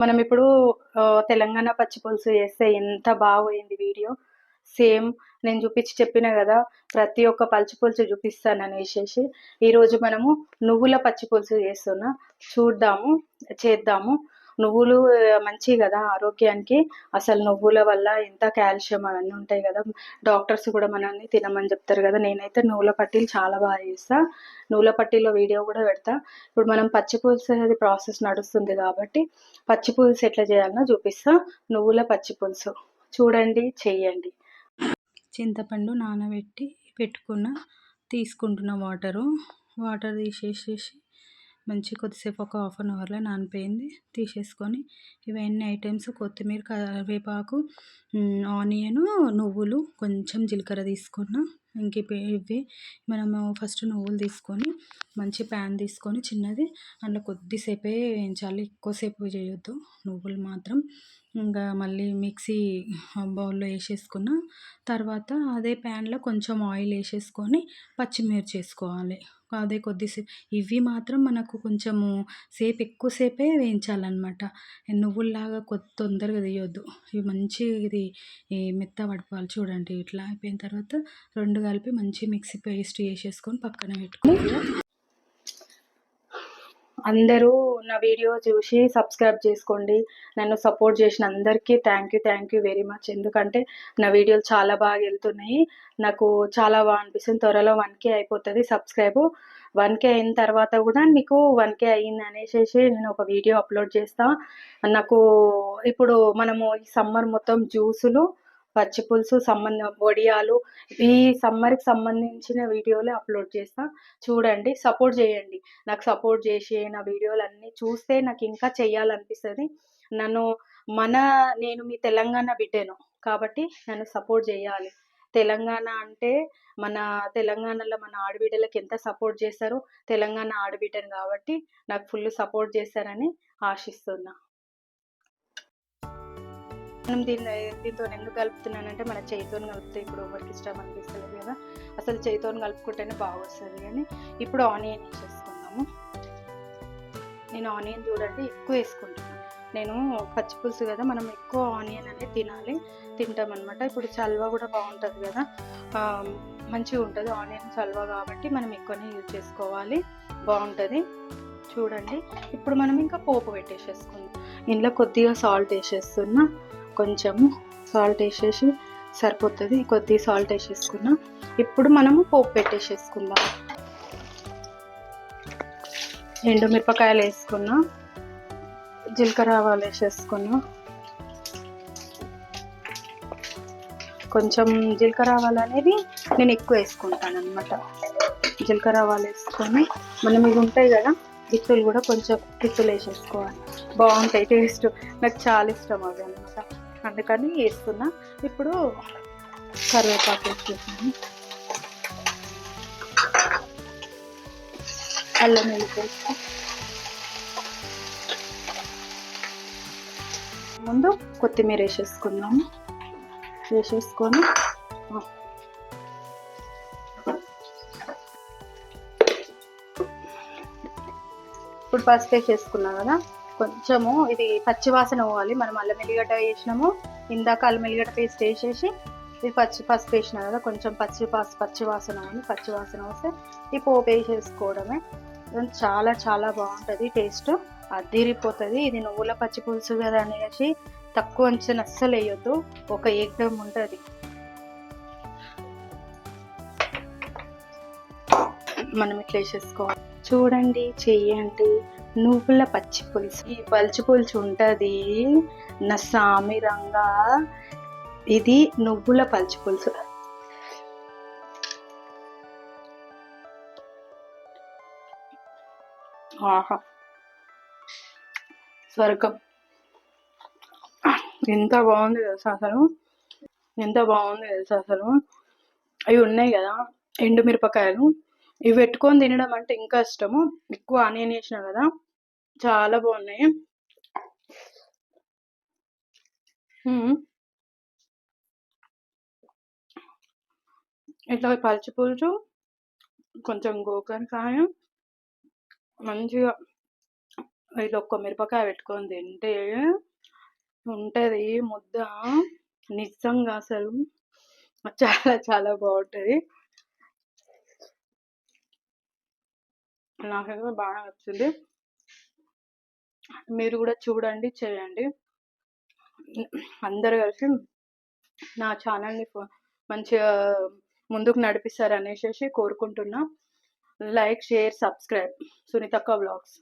మనం ఇప్పుడు తెలంగాణ పచ్చి పులుసు చేస్తే ఎంత బాగోయింది వీడియో. సేమ్ నేను చూపించి చెప్పిన కదా ప్రతి ఒక్క పచ్చి పులుసు చూపిస్తాను అనేసి ఈరోజు మనము నువ్వుల పచ్చి పులుసు చేస్తున్నా. చూద్దాము చేద్దాము. నువ్వులు మంచివి కదా ఆరోగ్యానికి. అసలు నువ్వుల వల్ల ఎంత కాల్షియం అవన్నీ ఉంటాయి కదా. డాక్టర్స్ కూడా మనల్ని తినమని చెప్తారు కదా. నేనైతే నువ్వుల పట్టీలు చాలా బాగా చేస్తా. నువ్వుల పట్టీలో వీడియో కూడా పెడతా. ఇప్పుడు మనం పచ్చి పులుసు అనేది ప్రాసెస్ నడుస్తుంది కాబట్టి పచ్చి పులుసు ఎట్లా చేయాలనో చూపిస్తా. నువ్వుల పచ్చి పులుసు. చూడండి చెయ్యండి. చింతపండు నానబెట్టి పెట్టుకున్న తీసుకుంటున్న వాటరు. వాటర్ తీసేసేసి మంచి కొద్దిసేపు ఒక హాఫ్ అన్ అవర్లో నానిపోయింది. తీసేసుకొని ఇవన్నీ ఐటమ్స్ కొత్తిమీర కరివేపాకు ఆనియను నువ్వులు కొంచెం జీలకర్ర తీసుకున్న. ఇంక ఇవి ఇవి మనము ఫస్ట్ నువ్వులు తీసుకొని మంచి ప్యాన్ తీసుకొని చిన్నది అందులో కొద్దిసేపే వేయించాలి. ఎక్కువసేపు చేయొద్దు. నువ్వులు మాత్రం ఇంకా మళ్ళీ మిక్సీ బౌల్లో వేసేసుకున్న. తర్వాత అదే ప్యాన్లో కొంచెం ఆయిల్ వేసేసుకొని పచ్చిమిర్చి వేసుకోవాలి అదే కొద్దిసేపు ఇవి మాత్రం మనకు కొంచెము సేపు ఎక్కువసేపే వేయించాలన్నమాట. నువ్వుల్లాగా కొద్ది తొందరగా తీయొద్దు. ఇవి మంచి ఇది ఈ మెత్త పడిపోవాలి చూడండి. ఇట్లా అయిపోయిన తర్వాత రెండు కలిపి మంచి మిక్సీ పేస్ట్ వేసేసుకొని పక్కన పెట్టుకోవాలి అందరూ నా వీడియో చూసి సబ్స్క్రైబ్ చేసుకోండి. నన్ను సపోర్ట్ చేసిన అందరికీ thank you thank you very much ఎందుకంటే నా వీడియోలు చాలా బాగా వెళ్తున్నాయి. నాకు చాలా బాగా అనిపిస్తుంది. త్వరలో వన్ కే అయిపోతుంది సబ్స్క్రైబ్ వన్ కే అయిన తర్వాత కూడా మీకు వన్ కే అయ్యింది అనేసి నేను ఒక వీడియో అప్లోడ్ చేస్తా. నాకు ఇప్పుడు మనము ఈ సమ్మర్ మొత్తం జ్యూసులు పచ్చి పులుసు సంబంధ వడియాలు ఈ సమ్మర్కి సంబంధించిన వీడియోలే అప్లోడ్ చేస్తా. చూడండి సపోర్ట్ చేయండి. నాకు సపోర్ట్ చేసి నా వీడియోలు అన్నీ చూస్తే నాకు ఇంకా చేయాలనిపిస్తుంది నన్ను మన నేను మీ తెలంగాణ బిడ్డను కాబట్టి నన్ను సపోర్ట్ చేయాలి. తెలంగాణ అంటే మన తెలంగాణలో మన ఆడబిడ్డలకు ఎంత సపోర్ట్ చేస్తారో తెలంగాణ ఆడబిడ్డను కాబట్టి నాకు ఫుల్ సపోర్ట్ చేస్తారని ఆశిస్తున్నా. మనం దీన్ని దీంతో ఎందుకు కలుపుతున్నానంటే మన చేయితో కలిపితే ఇప్పుడు ఎవరికి ఇష్టం అనిపిస్తుంది కదా. అసలు చేయితో కలుపుకుంటేనే బాగా వస్తుంది కానీ ఇప్పుడు ఆనియన్ వేసేసుకుందాము. నేను ఆనియన్ చూడండి ఎక్కువ వేసుకుంటాను నేను పచ్చిపులుసు కదా మనం ఎక్కువ ఆనియన్ అనేది తినాలి తింటాం అనమాట ఇప్పుడు చల్వ కూడా బాగుంటుంది కదా. మంచిగా ఉంటుంది ఆనియన్ చల్వ కాబట్టి మనం ఎక్కువనే యూజ్ చేసుకోవాలి. బాగుంటుంది. చూడండి. ఇప్పుడు మనం ఇంకా పోపు పెట్టేసేసుకుందాం. ఇందులో కొద్దిగా సాల్ట్ వేసేస్తున్నా. కొంచెము సాల్ట్ వేసేసి సరిపోతుంది. కొద్ది సాల్ట్ వేసేసుకున్నా. ఇప్పుడు మనము పోపు పెట్టేసేసుకుందాం. ఎండుమిరపకాయలు వేసుకున్నా. జీలకర్ర ఆవాలు వేసేసుకున్నా. కొంచెం జీలకర్ర ఆవాలు అనేది నేను ఎక్కువ వేసుకుంటాను అనమాట జీలకర్ర ఆవాలు వేసుకొని మనం ఇవి ఉంటాయి కదా పిత్తులు కూడా కొంచెం పిత్తులు వేసేసుకోవాలి. బాగుంటాయి. టేస్ట్ నాకు చాలా ఇష్టం అవి అనమాట అందుకని వేస్తున్నా. ఇప్పుడు కరివేపాకు వేసేసాను అల్లం వెల్లిపేస్ట్ ముందు కొత్తిమీర వేసేసుకుందాము. వేసేసుకొని ఇప్పుడు పసుపు వేసేసుకున్నాం కదా? కొంచెము ఇది పచ్చివాసన పోవాలి. మనం అల్లం ఎల్లిగడ్డ వేసినాము. ఇందాక అల్లం ఎల్లిగడ్డ పేస్ట్ వేసేసి ఇది పచ్చి పసుపు వేసినా కదా కొంచెం పచ్చి పసు పచ్చివాసన అని పచ్చివాసన వస్తే ఈ పోపు వేసేసుకోవడమే. చాలా చాలా బాగుంటుంది టేస్ట్. అదిరిపోతుంది. ఇది నువ్వుల పచ్చి పులుసు కదా అనేసి తక్కువ అంచనా అస్సలు వేయొద్దు. ఒక ఏకదం ఉంటుంది. మనం ఇట్లా వేసేసుకోవాలి. చూడండి చెయ్యండి నువ్వుల పచ్చి పులుసు. ఈ పచ్చి పులుసు ఉంటుంది. నా సామిరంగా ఇది నువ్వుల పచ్చి పులుసు. ఆహా. స్వర్గం. ఎంత బాగుంది తెలుసా అసలు? ఎంత బాగుంది తెలుసా అసలు? అవి ఉన్నాయి కదా ఎండు మిరపకాయలు ఇవి పెట్టుకొని తినడం అంటే ఇంకా ఇష్టము. ఎక్కువ ఆనియన్ వేసిన కదా చాలా బాగున్నాయి. ఇట్లా పచ్చి పులుచు కొంచెం గోకరకాయ మంచిగా ఇది ఒక్క మిరపకాయ పెట్టుకొని తింటే ఉంటుంది ముద్ద. నిజంగా అసలు చాలా చాలా బాగుంటుంది. నాకైతే బాగా నచ్చింది. మీరు కూడా చూడండి చేయండి. అందరు కలిసి నా ఛానల్ని మంచిగా ముందుకు నడిపిస్తారు అనేసి కోరుకుంటున్నా. Like share subscribe. సునీతక్క బ్లాగ్స్